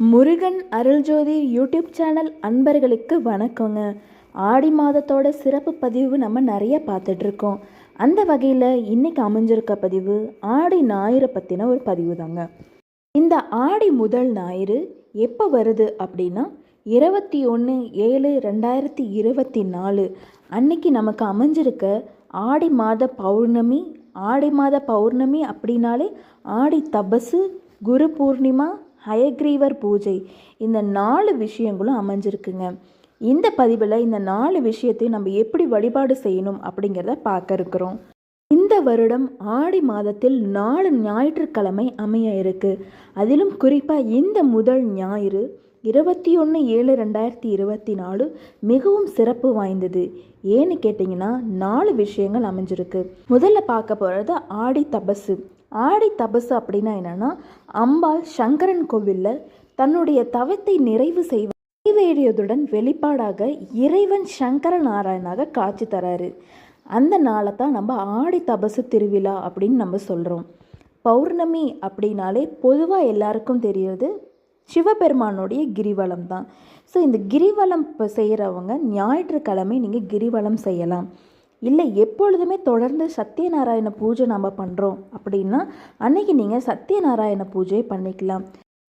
Murugan Aruljothi YouTube channel அன்பர்களுக்கு வணக்கங்க. ஆடி மாதத்தோட சிறப்பு பதிவு நம்ம நிறைய பார்த்துட்ருக்கோம். அந்த வகையில் இன்னைக்கு அமைஞ்சிருக்க பதிவு ஆடி ஞாயிறை பற்றின ஒரு பதிவு தாங்க இந்த ஆடி முதல் ஞாயிறு எப்போ வருது அப்படின்னா இருபத்தி ஒன்று ஏழு ரெண்டாயிரத்தி இருபத்தி நாலு அன்னைக்கு நமக்கு அமைஞ்சிருக்க ஆடி மாத பௌர்ணமி ஆடி மாத பௌர்ணமி அப்படின்னாலே ஆடி தபசு குரு பூர்ணிமா ஹயக்ரீவர் பூஜை. இந்த நாலு விஷயங்களும் அமைஞ்சிருக்குங்க. இந்த பதிவில் இந்த நாலு விஷயத்தையும் நம்ம எப்படி வழிபாடு செய்யணும் அப்படிங்கிறத பார்க்க இருக்கிறோம். வருடம் ஆடி மாதத்தில் நாலு ஞாயிற்றுக்கிழமை அமைய இருக்கு அதிலும் குறிப்பாக இந்த முதல் ஞாயிறு இருபத்தி ஒன்று ஏழு ரெண்டாயிரத்தி இருபத்தி நாலு மிகவும் சிறப்பு வாய்ந்தது. ஏன்னு கேட்டிங்கன்னா நாலு விஷயங்கள் அமைஞ்சிருக்கு. முதல்ல பார்க்க போகிறது ஆடி தபசு. ஆடி தபசு அப்படின்னா என்னன்னா அம்பாள் சங்கரன் கோவிலில் தன்னுடைய தவத்தை நிறைவு செய்வ நிறைவேறியதுடன் வெளிப்பாடாக இறைவன் சங்கர நாராயணாக காட்சி தராரு. அந்த நாளை தான் நம்ம ஆடி தபசு திருவிழா அப்படின்னு நம்ம சொல்கிறோம் பௌர்ணமி அப்படின்னாலே பொதுவாக எல்லாருக்கும் தெரியுது சிவபெருமானுடைய கிரிவலம் தான். ஸோ இந்த கிரிவலம் இப்போ செய்கிறவங்க ஞாயிற்றுக்கிழமை நீங்கள் கிரிவலம் செய்யலாம். இல்லை எப்பொழுதுமே தொடர்ந்து சத்யநாராயண பூஜை நம்ம பண்ணுறோம் அப்படின்னா அன்னைக்கு நீங்கள் சத்யநாராயண பூஜையை பண்ணிக்கலாம்.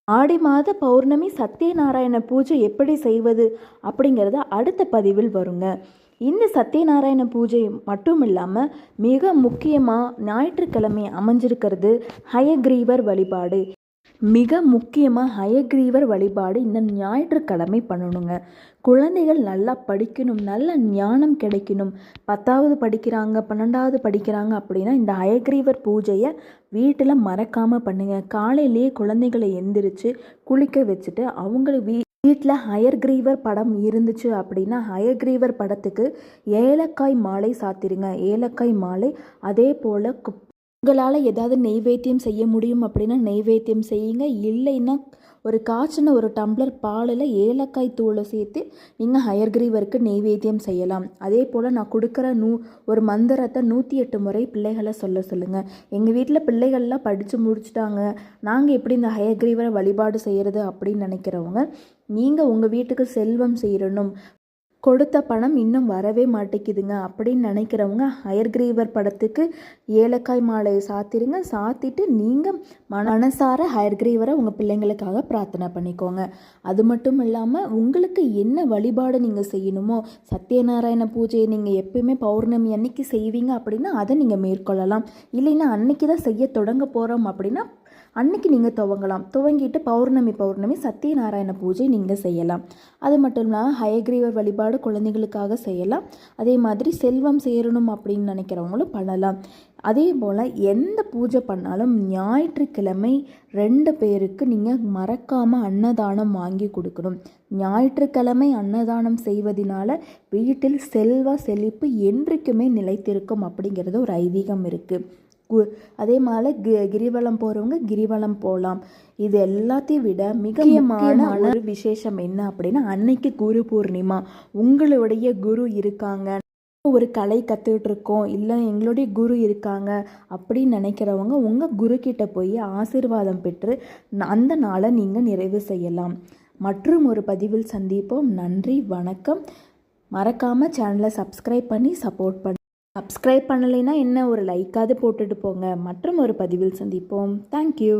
ஆடி மாத பௌர்ணமி சத்யநாராயண பூஜை எப்படி செய்வது அப்படிங்கிறத அடுத்த பதிவில் வருங்க. இந்த சத்யநாராயண பூஜை மட்டும் இல்லாமல் மிக முக்கியமாக ஞாயிற்றுக்கிழமை அமைஞ்சிருக்கிறது ஹயக்ரீவர் வழிபாடு. மிக முக்கியமாக ஹயக்ரீவர் வழிபாடு இந்த ஞாயிற்றுக்கிழமை பண்ணணுங்க. குழந்தைகள் நல்லா படிக்கணும் நல்ல ஞானம் கிடைக்கணும். பத்தாவது படிக்கிறாங்க பன்னெண்டாவது படிக்கிறாங்க அப்படின்னா இந்த ஹயக்ரீவர் பூஜையை வீட்டில் மறக்காமல் பண்ணுங்கள் காலையிலேயே குழந்தைகளை எந்திரிச்சு குளிக்க வச்சுட்டு அவங்கள வீ வீட்டில் ஹயர்கிரீவர் படம் இருந்துச்சு அப்படின்னா ஹயர்கிரீவர் படத்துக்கு ஏலக்காய் மாலை சாத்திருங்க. ஏலக்காய் மாலை அதே போல் உங்களால் ஏதாவது நெய்வேத்தியம் செய்ய முடியும் அப்படின்னா நெய்வேத்தியம் செய்யுங்க. இல்லைன்னா ஒரு காய்ச்சின ஒரு டம்ளர் பாலில் ஏலக்காய் தூளை சேர்த்து நீங்கள் ஹயர்கிரீவருக்கு நெய்வேத்தியம் செய்யலாம். அதே போல் நான் கொடுக்குற நூ ஒரு மந்திரத்தை நூற்றி எட்டு முறை பிள்ளைகளை சொல்ல சொல்லுங்கள் எங்கள் வீட்டில் பிள்ளைகள்லாம் படித்து முடிச்சுட்டாங்க. நாங்கள் எப்படி இந்த ஹயர்கிரீவரை வழிபாடு செய்கிறது அப்படின்னு நினைக்கிறவங்க நீங்கள் உங்கள் வீட்டுக்கு செல்வம் செய்யணும். கொடுத்த பணம் இன்னும் வரவே மாட்டேங்குதுங்க. அப்படின்னு நினைக்கிறவங்க ஹயர்கிரீவர் படத்துக்கு ஏலக்காய் மாலையை சாத்திருங்க. சாத்திட்டு நீங்கள் மனசார ஹயர்கிரீவரை உங்கள் பிள்ளைங்களுக்காக பிரார்த்தனை பண்ணிக்கோங்க. அது மட்டும் இல்லாமல் உங்களுக்கு என்ன வழிபாடு நீங்கள் செய்யணுமோ சத்யநாராயண பூஜையை நீங்கள் எப்பயுமே பௌர்ணமி அன்னைக்கு செய்வீங்க அப்படின்னா அதை நீங்கள் மேற்கொள்ளலாம். இல்லைன்னா அன்னைக்கு தான் செய்ய தொடங்க போகிறோம் அப்படின்னா அன்னைக்கு நீங்கள் துவங்கலாம். துவங்கிட்டு பௌர்ணமி பௌர்ணமி சத்யநாராயண பூஜை நீங்கள் செய்யலாம். அது மட்டும் இல்லாமல் ஹயக்ரீவர் வழிபாடு குழந்தைகளுக்காக செய்யலாம். அதே மாதிரி செல்வம் சேரணும் அப்படின்னு நினைக்கிறவங்களும் பண்ணலாம். அதே போல் எந்த பூஜை பண்ணாலும் ஞாயிற்றுக்கிழமை ரெண்டு பேருக்கு நீங்கள் மறக்காமல் அன்னதானம் வாங்கி கொடுக்கணும். ஞாயிற்றுக்கிழமை அன்னதானம் செய்வதனால வீட்டில் செல்வ செழிப்பு என்றைக்குமே நிலைத்திருக்கும் அப்படிங்கிறது ஒரு ஐதீகம் இருக்குது அதே மாதிரி கி கிரிவலம் போகிறவங்க கிரிவலம் போகலாம் இது எல்லாத்தையும் விட மிக முக்கியமான ஒரு விசேஷம் என்ன அப்படின்னா அன்னைக்கு குரு பூர்ணிமா. உங்களுடைய குரு இருக்காங்க. ஒரு கலை கற்றுக்கிட்டு இருக்கோம். இல்லை எங்களுடைய குரு இருக்காங்க அப்படின்னு நினைக்கிறவங்க உங்கள் குரு கிட்ட போய் ஆசீர்வாதம் பெற்று அந்த நாளை நீங்கள் நிறைவு செய்யலாம். மற்றும் ஒரு பதிவில் சந்திப்போம். நன்றி வணக்கம். மறக்காமல் சேனலை சப்ஸ்கிரைப் பண்ணி சப்போர்ட் பண்ணி. சப்ஸ்கிரைப் பண்ணலைன்னா என்ன ஒரு லைக்காவது போட்டுட்டு போங்க. மற்றும் ஒரு பதிவில் சந்திப்போம். தேங்க்யூ